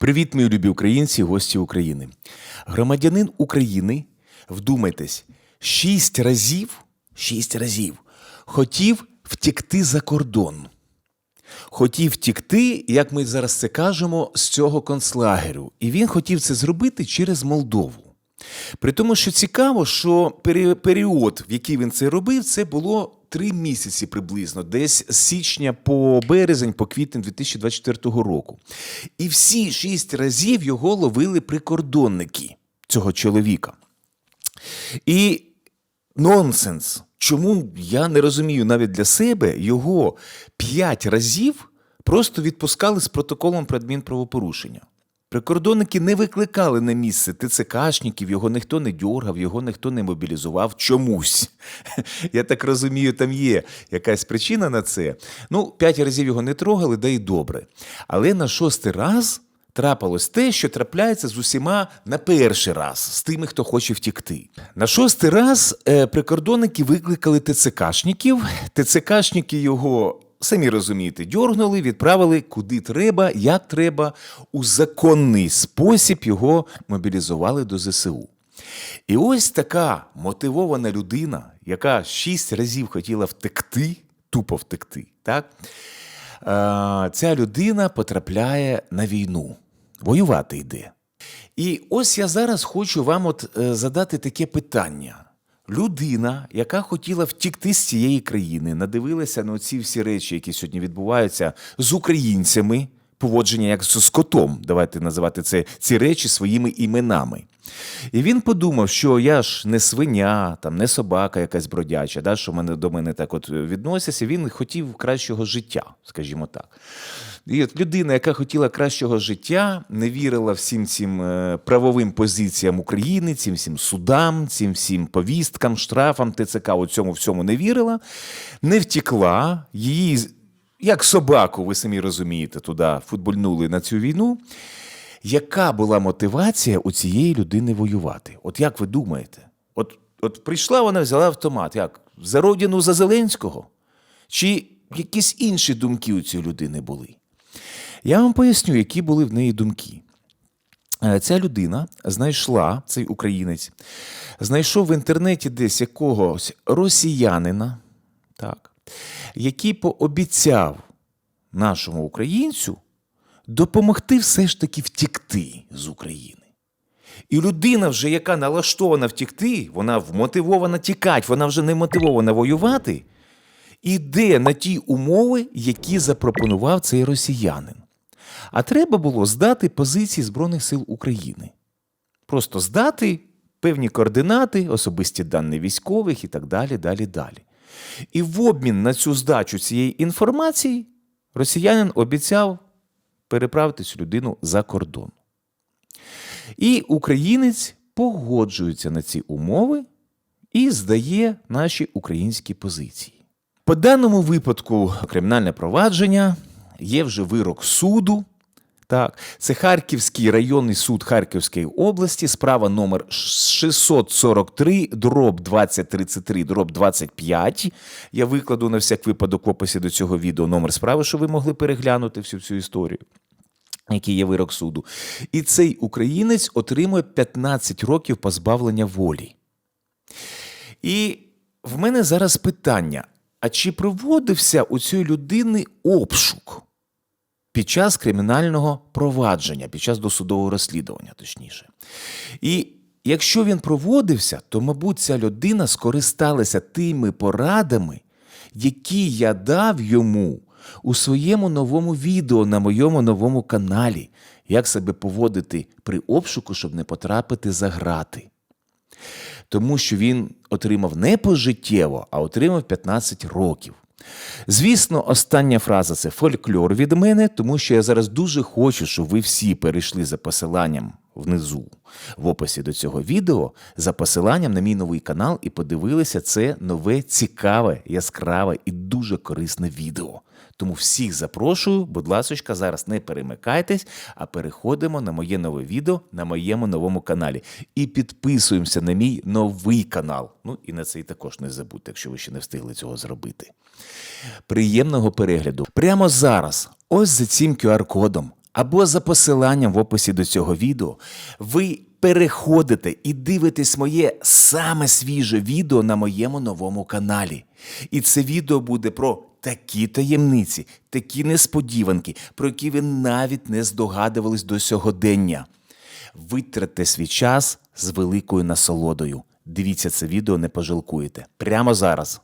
Привіт, мої любі українці, гості України. Громадянин України, вдумайтесь, шість разів, шість разів хотів втікти за кордон. Хотів втікти, як ми зараз це кажемо, з цього концлагерю. І він хотів це зробити через Молдову. При тому, що цікаво, що період, в який він це робив, це було три місяці приблизно, десь з січня по березень, по квітень 2024 року. І всі шість разів його ловили прикордонники цього чоловіка. І нонсенс. Чому я не розумію навіть для себе його п'ять разів просто відпускали з протоколом про адмінправопорушення. Прикордонники не викликали на місце ТЦКшників, його ніхто не дьоргав, його ніхто не мобілізував чомусь. Я так розумію, там є якась причина на це. Ну, п'ять разів його не трогали, да й добре. Але на шостий раз трапилось те, що трапляється з усіма на перший раз, з тими, хто хоче втікти. На шостий раз е, прикордонники викликали ТЦКшників. ТЦКшники його. Самі розумієте, дьоргнули, відправили куди треба, як треба. У законний спосіб його мобілізували до ЗСУ. І ось така мотивована людина, яка шість разів хотіла втекти, тупо втекти, так? Ця людина потрапляє на війну, воювати йде. І ось я зараз хочу вам от е, задати таке питання. Людина, яка хотіла втікти з цієї країни, надивилася на ці всі речі, які сьогодні відбуваються з українцями, поводження як з скотом, давайте називати це ці речі своїми іменами. І він подумав, що я ж не свиня, там не собака якась бродяча, да, що мене до мене так от відносяться. Він хотів кращого життя, скажімо так. І от людина, яка хотіла кращого життя, не вірила всім цим е, правовим позиціям України, цим всім судам, цим всім повісткам, штрафам, ТЦК, у цьому всьому не вірила, не втікла, її, як собаку, ви самі розумієте, туди футбольнули на цю війну. Яка була мотивація у цієї людини воювати? От як ви думаєте? От, от прийшла вона, взяла автомат. Як? За родину за Зеленського? Чи якісь інші думки у цієї людини були? Я вам поясню, які були в неї думки. Е, Ця людина знайшла, цей українець, знайшов в інтернеті десь якогось росіянина, так, який пообіцяв нашому українцю допомогти все ж таки втікти з України. І людина, вже, яка налаштована втікти, вона вмотивована тікати, вона вже не мотивована воювати, іде на ті умови, які запропонував цей росіянин. А треба було здати позиції Збройних сил України. Просто здати певні координати, особисті дані військових і так далі, далі, далі. І в обмін на цю здачу цієї інформації росіянин обіцяв переправити цю людину за кордон. І українець погоджується на ці умови і здає наші українські позиції. По даному випадку кримінальне провадження є вже вирок суду. Так, це Харківський районний суд Харківської області, справа номер 643, дроб 2033, дроб 25. Я викладу на всяк випадок в описі до цього відео номер справи, щоб ви могли переглянути всю цю історію який є вирок суду. І цей українець отримує 15 років позбавлення волі. І в мене зараз питання: а чи проводився у цієї людини обшук під час кримінального провадження, під час досудового розслідування, точніше? І якщо він проводився, то, мабуть, ця людина скористалася тими порадами, які я дав йому у своєму новому відео на моєму новому каналі, як себе поводити при обшуку, щоб не потрапити за грати. Тому що він отримав не пожиттєво, а отримав 15 років. Звісно, остання фраза це фольклор від мене, тому що я зараз дуже хочу, щоб ви всі перейшли за посиланням внизу в описі до цього відео, за посиланням на мій новий канал і подивилися це нове, цікаве, яскраве і дуже корисне відео. Тому всіх запрошую, будь ласочка, зараз не перемикайтесь, а переходимо на моє нове відео на моєму новому каналі. І підписуємося на мій новий канал. Ну і на цей також не забудьте, якщо ви ще не встигли цього зробити. Приємного перегляду. Прямо зараз, ось за цим QR-кодом. Або за посиланням в описі до цього відео, ви переходите і дивитесь моє саме свіже відео на моєму новому каналі. І це відео буде про такі таємниці, такі несподіванки, про які ви навіть не здогадувались до сьогодення. Витратьте свій час з великою насолодою. Дивіться це відео, не пожалкуєте. Прямо зараз.